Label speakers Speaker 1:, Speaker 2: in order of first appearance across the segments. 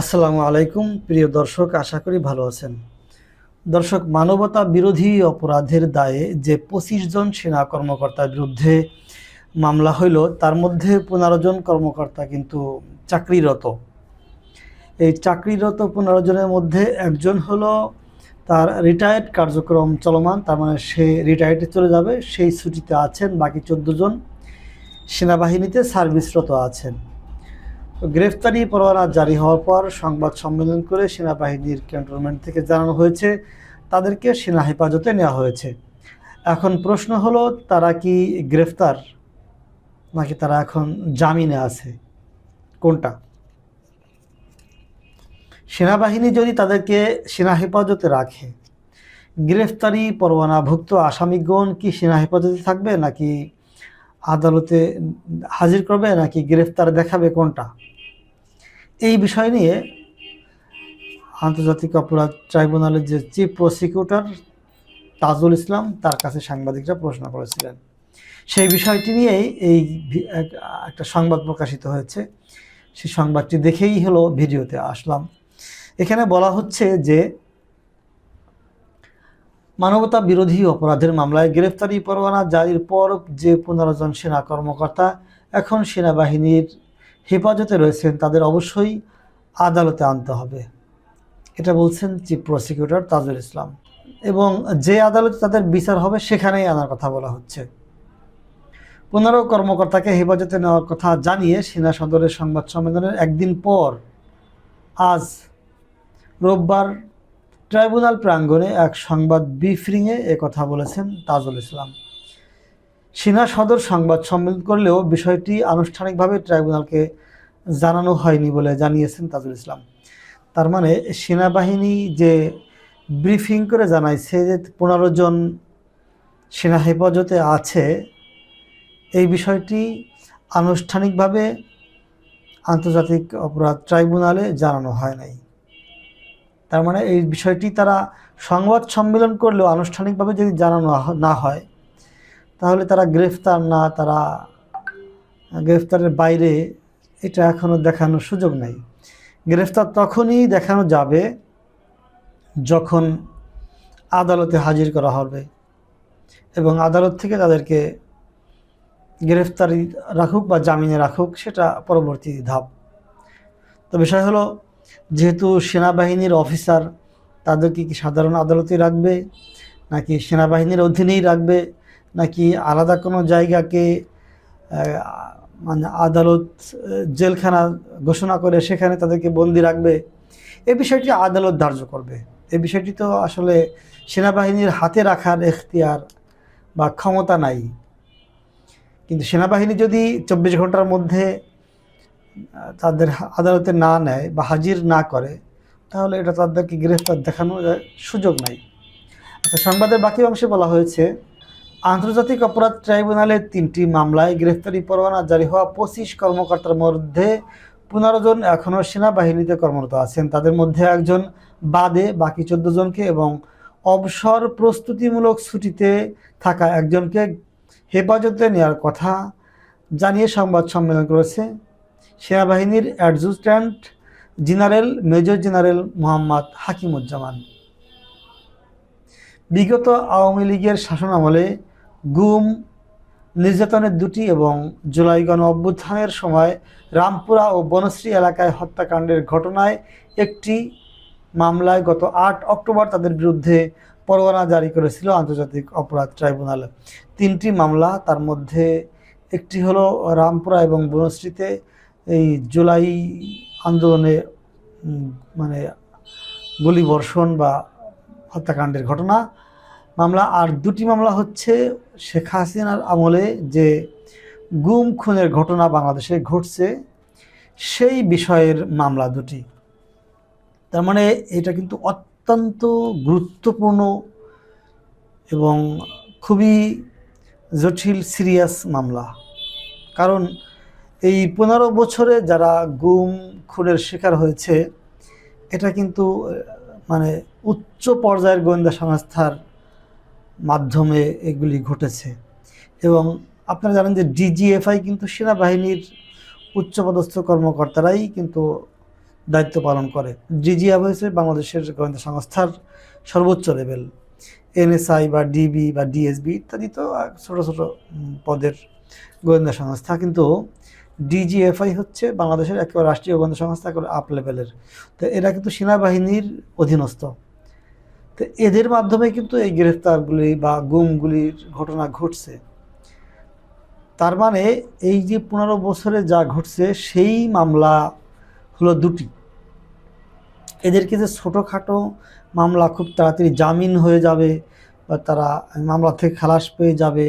Speaker 1: আসসালামু আলাইকুম, প্রিয় দর্শক, আশা করি ভালো আছেন। দর্শক, মানবতা বিরোধী অপরাধের দায়ে যে পঁচিশ জন সেনা কর্মকর্তার বিরুদ্ধে মামলা হইল, তার মধ্যে পনেরো জন কর্মকর্তা কিন্তু চাকরিরত। এই চাকরিরত পনেরো জনের মধ্যে একজন হলো তার রিটায়ার্ড কার্যক্রম চলমান, তার মানে সে রিটায়ার্ডে চলে যাবে, সেই ছুটিতে আছেন, বাকি চোদ্দ জন সেনাবাহিনীতে সার্ভিসরত আছেন। গ্রেফতারি পরোয়ানা জারি হওয়ার পর সংবাদ সম্মেলন করে সেনাবাহিনীর ক্যান্টনমেন্ট থেকে জানানো হয়েছে, তাদেরকে সেনা হেফাজতে নেওয়া হয়েছে। এখন প্রশ্ন হলো, তারা কি গ্রেফতার নাকি তারা এখন জামিনে আছে? কোনটা? সেনাবাহিনী যদি তাদেরকে সেনা হেফাজতে রাখে, গ্রেফতারি পরোয়ানাভুক্ত আসামিগণ কি সেনা হেফাজতে থাকবে নাকি আদালতে হাজির করবে নাকি গ্রেফতার দেখাবে কোনটা? এই বিষয় নিয়ে আন্তর্জাতিক অপরাধ ট্রাইব্যুনালের যে চিফ প্রসিকিউটর তাজুল ইসলাম তার কাছে সাংবাদিকরা প্রশ্ন করেছিলেন। সেই বিষয়টি নিয়েই এই এক- একটা সংবাদ প্রকাশিত হয়েছে। সেই সংবাদটি দেখেই হলো, ভিডিওতে আসলাম। এখানে বলা হচ্ছে যে মানবতা বিরোধী অপরাধের মামলায় গ্রেফতারি পরোয়ানা জারির পর যে পনেরো জন সেনা কর্মকর্তা এখন সেনাবাহিনীর হেফাজতে রয়েছেন, তাদের অবশ্যই আদালতে আনতে হবে। এটা বলছেন চিফ প্রসিকিউটর তাজুল ইসলাম। এবং যে আদালতে তাদের বিচার হবে, সেখানেই আনার কথা বলা হচ্ছে। পনেরো কর্মকর্তাকে হেফাজতে নেওয়ার কথা জানিয়ে সেনা সদরের সংবাদ সম্মেলনের একদিন পর আজ রোববার ট্রাইব্যুনাল প্রাঙ্গণে এক সংবাদ ব্রিফিংয়ে কথা বলেছেন তাজুল ইসলাম। সেনা সদর সংবাদ সম্মেলন করলেও বিষয়টি আনুষ্ঠানিকভাবে ট্রাইব্যুনালকে জানানো হয়নি বলে জানিয়েছেন তাজুল ইসলাম। তার মানে সেনাবাহিনী যে ব্রিফিং করে জানাইছে যে পনেরো জন সেনা হেফাজতে আছে, এই বিষয়টি আনুষ্ঠানিকভাবে আন্তর্জাতিক অপরাধ ট্রাইব্যুনালে জানানো হয় নাই। তার মানে এই বিষয়টি তারা সংবাদ সম্মেলন করলেও আনুষ্ঠানিকভাবে যদি জানানো না হয়, তাহলে তারা গ্রেফতার না, তারা গ্রেফতারের বাইরে এটা এখনও দেখানোর সুযোগ নেই। গ্রেফতার তখনই দেখানো যাবে যখন আদালতে হাজির করা হবে এবং আদালত থেকে তাদেরকে গ্রেফতারি রাখুক বা জামিনে রাখুক, সেটা পরবর্তী ধাপ। তো বিষয় হলো যেহেতু সেনাবাহিনীর অফিসার, তাদেরকে কি সাধারণ আদালতে রাখবে? নাকি সেনাবাহিনীর অধীনেই রাখবে? নাকি আলাদা কোনো জায়গাকে মানে আদালত, জেলখানা ঘোষণা করে সেখানে তাদেরকে বন্দি রাখবে? এ বিষয়টি আদালত ধার্য করবে। এ বিষয়টি তো আসলে সেনাবাহিনীর হাতে রাখার এখতিয়ার বা ক্ষমতা নাই। কিন্তু সেনাবাহিনী যদি চব্বিশ ঘণ্টার মধ্যে তাদের আদালতে না নেয় বা হাজির না করে, তাহলে এটা তাদেরকে গ্রেফতার দেখানোর সুযোগ নাই। আচ্ছা সংবাদের বাকি অংশে বলা হয়েছে, আন্তর্জাতিক অপরাধ ট্রাইব্যুনালের তিনটি মামলায় গ্রেফতারি পরোয়ানা জারি হওয়া পঁচিশ কর্মকর্তার মধ্যে পনেরো জন এখনও সেনাবাহিনীতে কর্মরত আছেন। তাদের মধ্যে একজন বাদে, বাকি চোদ্দ জনকে এবং অবসর প্রস্তুতিমূলক ছুটিতে থাকা একজনকে হেফাজতে নেওয়ার কথা জানিয়ে সংবাদ সম্মেলন করেছে। সেনাবাহিনীর adjutant general, major general Mohammad Hakimuzzaman. বিগত আওয়ামী লীগের শাসনামলে গুম, নির্যাতনের দুটি এবং জুলাই গণ অভ্যুত্থানের সময় রামপুরা ও বনশ্রী এলাকায় হত্যাকাণ্ডের ঘটনায় একটি মামলায় গত আট অক্টোবর তাদের বিরুদ্ধে পরোয়ানা জারি করেছিল আন্তর্জাতিক অপরাধ ট্রাইব্যুনাল। তিনটি মামলা, তার মধ্যে একটি হলো রামপুরা এবং বনশ্রীতে এই জুলাই আন্দোলনে মানে গুলিবর্ষণ বা হত্যাকাণ্ডের ঘটনা, মামলা, আর দুটি মামলা হচ্ছে শেখ হাসিনার আমলে যে গুম খুনের ঘটনা বাংলাদেশে ঘটছে, সেই বিষয়ের মামলা দুটি। তার মানে এটা কিন্তু অত্যন্ত গুরুত্বপূর্ণ এবং খুবই জটিল, সিরিয়াস মামলা। কারণ এই পনেরো বছরে যারা গুম, খুনের শিকার হয়েছে, এটা কিন্তু মানে উচ্চ পর্যায়ের গোয়েন্দা সংস্থার মাধ্যমে এগুলি ঘটেছে। এবং আপনারা জানেন যে ডিজিএফআই কিন্তু সেনাবাহিনীর উচ্চপদস্থ কর্মকর্তারাই কিন্তু দায়িত্ব পালন করে। ডিজিএফ হয়েছে বাংলাদেশের গোয়েন্দা সংস্থার সর্বোচ্চ লেভেল। এনএসআই বা ডিবি বা ডিএসবি ইত্যাদি তো ছোটো ছোট ছোট পদের গোয়েন্দা সংস্থা। কিন্তু ডিজিএফআই হচ্ছে বাংলাদেশের একেবারে রাষ্ট্রীয় গোয়েন্দা সংস্থা একেবারে আপ লেভেলের তো এরা কিন্তু সেনাবাহিনীর অধীনস্থ। তো এদের মাধ্যমে কিন্তু এই গ্রেফতারগুলি বা গুমগুলির ঘটনা ঘটছে। তার মানে এই যে পনেরো বছরে যা ঘটছে, সেই মামলা হলো দুটি। এদেরকে যে ছোটোখাটো মামলা খুব তাড়াতাড়ি জামিন হয়ে যাবে বা তারা মামলা থেকে খালাস পেয়ে যাবে,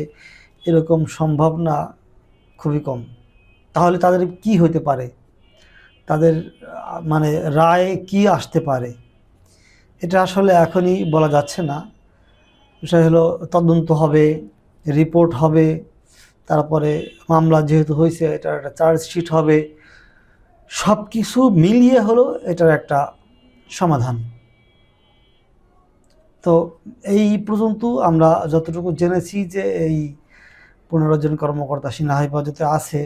Speaker 1: এরকম সম্ভাবনা খুবই কম। তাহলে তাদের কি হতে পারে? তাদের মানে রায় কি আসতে পারে? এটা আসলে এখনই বলা যাচ্ছে না। বিষয় হলো তদন্ত হবে, রিপোর্ট হবে, তারপরে মামলা যেহেতু হয়েছে, এটার একটা চার্জশিট হবে। সব কিছু মিলিয়ে হলো এটার একটা সমাধান। তো এই পর্যন্ত আমরা যতটুকু জেনেছি যে এই পনেরো জন কর্মকর্তা সিনহা হেফাজতে আছে।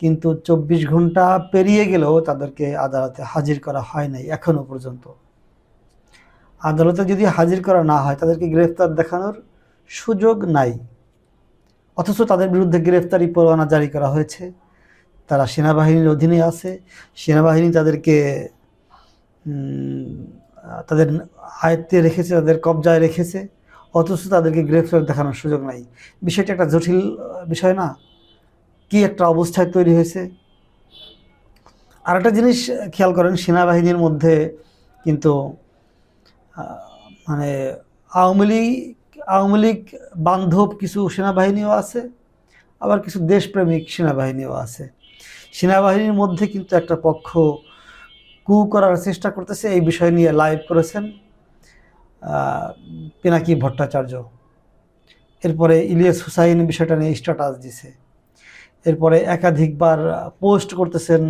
Speaker 1: কিন্তু চব্বিশ ঘণ্টা পেরিয়ে গেলেও তাদেরকে আদালতে হাজির করা হয় নাই এখনও পর্যন্ত। আদালতে যদি হাজির করা না হয়, তাদেরকে গ্রেফতার দেখানোর সুযোগ নাই। অথচ তাদের বিরুদ্ধে গ্রেফতারি পরোয়ানা জারি করা হয়েছে। তারা সেনাবাহিনীর অধীনে আছে। সেনাবাহিনী তাদেরকে তাদের আয়ত্তে রেখেছে, তাদের কবজায় রেখেছে। অথচ তাদেরকে গ্রেফতার দেখানোর সুযোগ নাই। বিষয়টা একটা জটিল বিষয় না। কি একটা অবস্থায় তৈরি হয়েছে? আর একটা জিনিস খেয়াল করেন, সেনাবাহিনীর মধ্যে কিন্তু মানে আওয়ামী লীগ আওয়ামী লীগ বান্ধব কিছু সেনাবাহিনীও আছে, আবার কিছু দেশপ্রেমিক সেনাবাহিনীও আছে। সেনাবাহিনীর মধ্যে কিন্তু একটা পক্ষ কু করার চেষ্টা করতেছে, এই বিষয় নিয়ে লাইভ করেছেন পিনাকি ভট্টাচার্য। এরপরে ইলিয়াস হুসাইন বিষয়টা নিয়ে স্ট্যাটাস দিছে। এরপরে একাধিকবার পোস্ট করতেছেন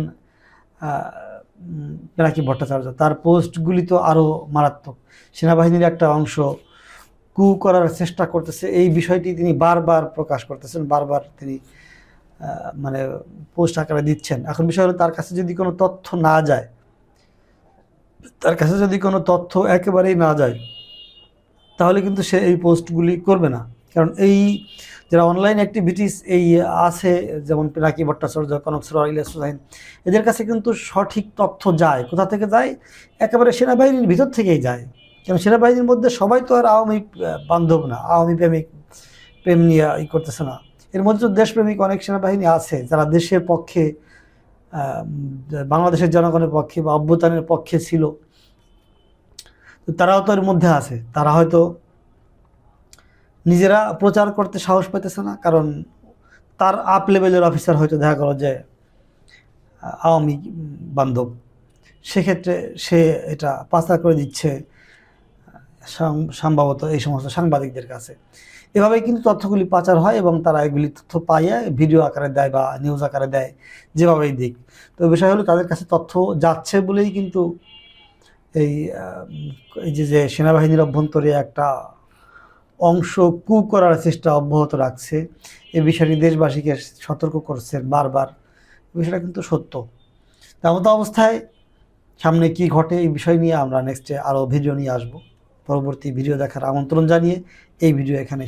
Speaker 1: পিনাকি ভট্টাচার্য। তার পোস্টগুলি তো আরও মারাত্মক। সেনাবাহিনীর একটা অংশ কু করার চেষ্টা করতেছে। এই বিষয়টি তিনি বারবার প্রকাশ করতেছেন, বারবার তিনি মানে পোস্ট আকারে দিচ্ছেন। এখন বিষয় হলো তার কাছে যদি কোনো তথ্য না যায়, তার কাছে যদি কোনো তথ্য একেবারেই না যায়, তাহলে কিন্তু সে এই পোস্টগুলি করবে না। কারণ এই যারা অনলাইন অ্যাক্টিভিটিস এই আছে, যেমন পিনাকি ভট্টাচার্য, কনক সরোয়ার হুসাইন এদের কাছে কিন্তু সঠিক তথ্য যায়। কোথা থেকে যায়? একেবারে সেনাবাহিনীর ভিতর থেকেই যায়। কারণ সেনাবাহিনীর মধ্যে সবাই তো আর আওয়ামী বান্ধব না। আওয়ামী প্রেমিক, প্রেম নিয়ে ই করতেছে না। এর মধ্যে দেশপ্রেমিক অনেক সেনাবাহিনী আছে, যারা দেশের পক্ষে বাংলাদেশের জনগণের পক্ষে বা অভ্যুত্থানের পক্ষে ছিল। তো তারাও তো এর মধ্যে আছে। তারা হয়তো নিজেরা প্রচার করতে সাহস পাইতেছে না, কারণ তার আপ লেভেলের অফিসার হয়তো দেখা গেল যে আওয়ামী বান্ধব। সেক্ষেত্রে সে এটা পাচার করে দিচ্ছে সম্ভবত এই সমস্ত সাংবাদিকদের কাছে। এভাবে কিন্তু তথ্যগুলি পাচার হয় এবং তারা এগুলি তথ্য পাইয়ে ভিডিও আকারে দেয় বা নিউজ আকারে দেয়, যেভাবেই দিক। তো বিষয় হলো তাদের কাছে তথ্য যাচ্ছে বলেই কিন্তু এই এই যে যে সেনাবাহিনীর অভ্যন্তরে একটা অংশ কু করার চেষ্টা অব্যাহত রাখছে। এ বিষয়টি দেশবাসীকে সতর্ক করছেন বারবার। বিষয়টা কিন্তু সত্য। তেমন অবস্থায় সামনে কি ঘটে এই বিষয় নিয়ে আমরা নেক্সটে আরও ভিডিও নিয়ে আসব। পরবর্তী ভিডিও দেখার আমন্ত্রণ জানিয়ে এই ভিডিও এখানে